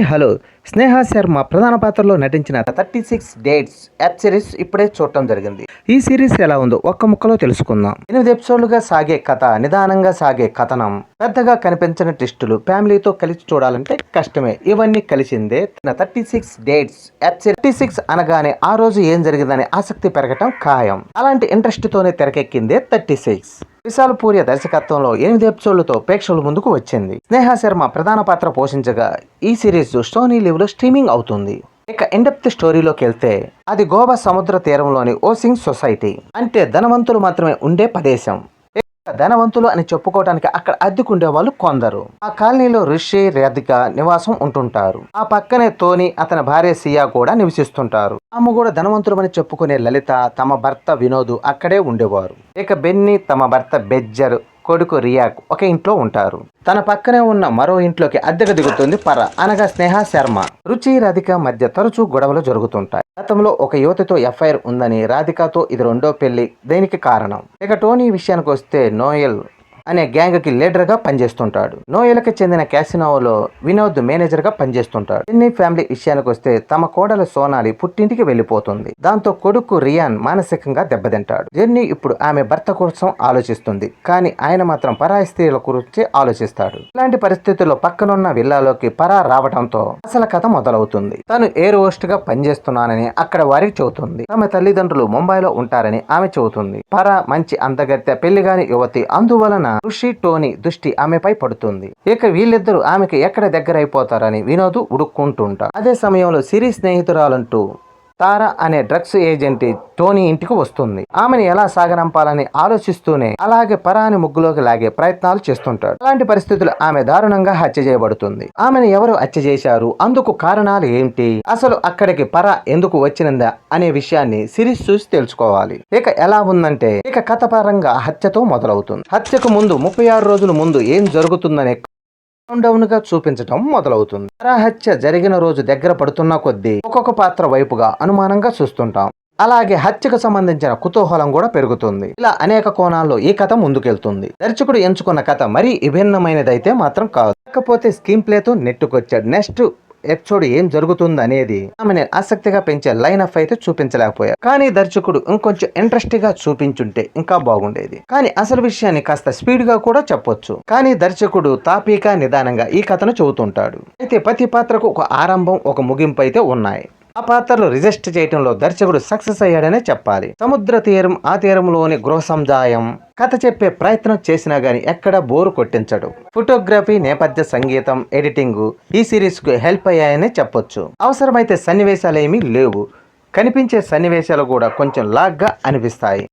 Hi hello. స్నేహ శర్మ ప్రధాన పాత్రలో నటించిన thirty six dates web series ఇప్పుడే చూడటం జరిగింది. ఈ సిరీస్ ఎలా ఉందో ఒక్క ముక్కలో తెలుసుకుందాం. ఎనిమిది ఎపిసోడ్లుగా సాగే కథ నిదానంగా సాగే కథనం. పెద్దగా కనిపించని టెస్టులు ఫ్యామిలీతో కలిసి చూడాలంటే కష్టమే. ఇవన్నీ కలిసిందే thirty six dates thirty six అనగానే ఆ రోజు ఏం జరిగిందనే ఆసక్తి పెరగటం ఖాయం. అలాంటి ఇంట్రెస్ట్ తోనే తెరకెక్కిందే థర్టీ సిక్స్ విశాల్ పూర్య దర్శకత్వంలో ఎనిమిది ఎపిసోడ్లతో ప్రేక్షకుల ముందుకు వచ్చింది. స్నేహ శర్మ ప్రధాన పాత్ర పోషించగా ఈ సిరీస్ సోనీ లివ్లో స్ట్రీమింగ్ అవుతుంది. ఇక ఇండెప్త్ స్టోరీలోకి వెళ్తే అది గోవా సముద్ర తీరంలోని ఓసింగ్ సొసైటీ. అంటే ధనవంతులు మాత్రమే ఉండే ప్రదేశం. ధనవంతులు అని చెప్పుకోవడానికి అక్కడ అద్దెకుండే వాళ్ళు కొందరు. ఆ కాలనీలో రిషి రాధిక నివాసం ఉంటుంటారు. ఆ పక్కనే తోని అతని భార్య సియా కూడా నివసిస్తుంటారు. అమ్మ కూడా ధనవంతులమని చెప్పుకునే లలిత తమ భర్త వినోద్ అక్కడే ఉండేవారు. ఇక బెన్ని తమ భర్త బెజ్జర్ కొడుకు రియాక్ ఒక ఇంట్లో ఉంటారు. తన పక్కనే ఉన్న మరో ఇంట్లోకి అద్దెకు దిగుతుంది పర. అనగా స్నేహ శర్మ. రుచి రాధిక మధ్య తరచూ గొడవలు జరుగుతుంటాయి. గతంలో ఒక యువతితో ఎఫ్ఐఆర్ ఉందని రాధికతో ఇది రెండో పెళ్ళి. దేనికి కారణం? ఇక టోనీ విషయానికి వస్తే నోయల్ అనే గ్యాంగ్కి లీడర్గా పనిచేస్తుంటాడు. నోయలకి చెందిన క్యాసినోలో వినోద్ మేనేజర్గా పనిచేస్తుంటాడు. చెన్నై ఫ్యామిలీ విషయానికి వస్తే తమ కోడలు సోనాలి పుట్టింటికి వెళ్ళిపోతుంది. దాంతో కొడుకు రియాన్ మానసికంగా దెబ్బతింటాడు. జెన్నీ ఇప్పుడు ఆమె భర్త కోసం ఆలోచిస్తుంది. కానీ ఆయన మాత్రం పరాయి స్త్రీల గురించి ఆలోచిస్తాడు. ఇలాంటి పరిస్థితుల్లో పక్కనున్న విల్లాలోకి పరా రావడంతో అసలు కథ మొదలవుతుంది. తను ఎయిర్ హోస్ట్గా పనిచేస్తున్నానని అక్కడ వారికి చెబుతుంది. తమ తల్లిదండ్రులు ముంబైలో ఉంటారని ఆమె చెబుతుంది. పరా మంచి అందగత్తె పెళ్ళిగాని యువతి అందువలన ఋషి టోనీ దృష్టి ఆమెపై పడుతుంది. ఇక వీళ్ళిద్దరూ ఆమెకి ఎక్కడ దగ్గర అయిపోతారని వినోద్ ఉడుక్కుంటుంటారు. అదే సమయంలో సిరి స్నేహితురాలంటూ తారా అనే డ్రగ్స్ ఏజెంట్ టోనీ ఇంటికి వస్తుంది. ఆమెను ఎలా సాగనంపాలని ఆలోచిస్తూనే అలాగే పరాని ముగ్గులోకి లాగే ప్రయత్నాలు చేస్తుంటాడు. అలాంటి పరిస్థితులు ఆమె దారుణంగా హత్య చేయబడుతుంది. ఆమెను ఎవరు హత్య చేశారు? అందుకు కారణాలు ఏంటి? అసలు అక్కడికి పర ఎందుకు వచ్చినందా అనే విషయాన్ని సిరీస్ చూసి తెలుసుకోవాలి. ఇక ఎలా ఉందంటే ఇక కథ పరంగా హత్యతో మొదలవుతుంది. హత్యకు ముందు ముప్పై ఆరు రోజుల ముందు ఏం జరుగుతుందనే డౌన్గా చూపించడం మొదలవుతుంది. హత్య జరిగిన రోజు దగ్గర పడుతున్న కొద్దీ ఒక్కొక్క పాత్ర వైపుగా అనుమానంగా చూస్తుంటాం. అలాగే హత్యకు సంబంధించిన కుతూహలం కూడా పెరుగుతుంది. ఇలా అనేక కోణాల్లో ఈ కథ ముందుకెళ్తుంది. దర్శకుడు ఎంచుకున్న కథ మరీ విభిన్నమైనదైతే మాత్రం కాదు. కాకపోతే స్కీమ్ ప్లేతో నెట్టుకొచ్చాడు. నెక్స్ట్ ఎపిసోడ్ ఏం జరుగుతుంది అనేది ఆమెను ఆసక్తిగా పెంచే లైన్ అప్ అయితే చూపించలేకపోయారు. కానీ దర్శకుడు ఇంకొంచెం ఇంట్రెస్ట్గా చూపించుంటే ఇంకా బాగుండేది. కానీ అసలు విషయాన్ని కాస్త స్పీడ్గా కూడా చెప్పొచ్చు. కానీ దర్శకుడు తాపీగా నిదానంగా ఈ కథను చెబుతుంటాడు. అయితే ప్రతి పాత్రకు ఒక ఆరంభం ఒక ముగింపు అయితే ఉన్నాయి. ఆ పాత్రలు రిజిస్ట్ చేయడంలో దర్శకుడు సక్సెస్ అయ్యాడనే చెప్పాలి. సముద్ర తీరం ఆ తీరంలోని గృహ సముదాయం కథ చెప్పే ప్రయత్నం చేసినా గానీ ఎక్కడ బోరు కొట్టించడు. ఫోటోగ్రఫీ నేపథ్య సంగీతం ఎడిటింగ్ ఈ సిరీస్కు హెల్ప్ అయ్యాయనే చెప్పొచ్చు. అవసరమైతే సన్నివేశాలు ఏమీ లేవు. కనిపించే సన్నివేశాలు కూడా కొంచెం లాగ్గా అనిపిస్తాయి.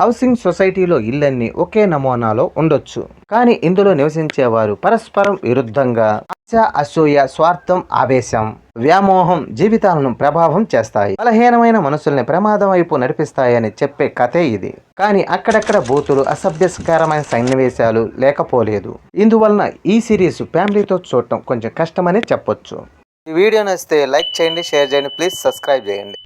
హౌసింగ్ సొసైటీలో ఇల్లన్నీ ఒకే నమూనాలో ఉండొచ్చు. కానీ ఇందులో నివసించేవారు పరస్పరం విరుద్ధంగా ఆశ అసూయ స్వార్థం ఆవేశం. వ్యామోహం జీవితాలను ప్రభావం చేస్తాయి. బలహీనమైన మనసుల్ని ప్రమాదం వైపు నడిపిస్తాయని చెప్పే కథే ఇది. కానీ అక్కడక్కడ బూతులు అసభ్యస్కరమైన సన్నివేశాలు లేకపోలేదు. ఇందువలన ఈ సిరీస్ ఫ్యామిలీతో చూడటం కొంచెం కష్టమని చెప్పొచ్చు. ఈ వీడియో నచ్చితే లైక్ చేయండి షేర్ చేయండి ప్లీజ్ సబ్స్క్రైబ్ చేయండి.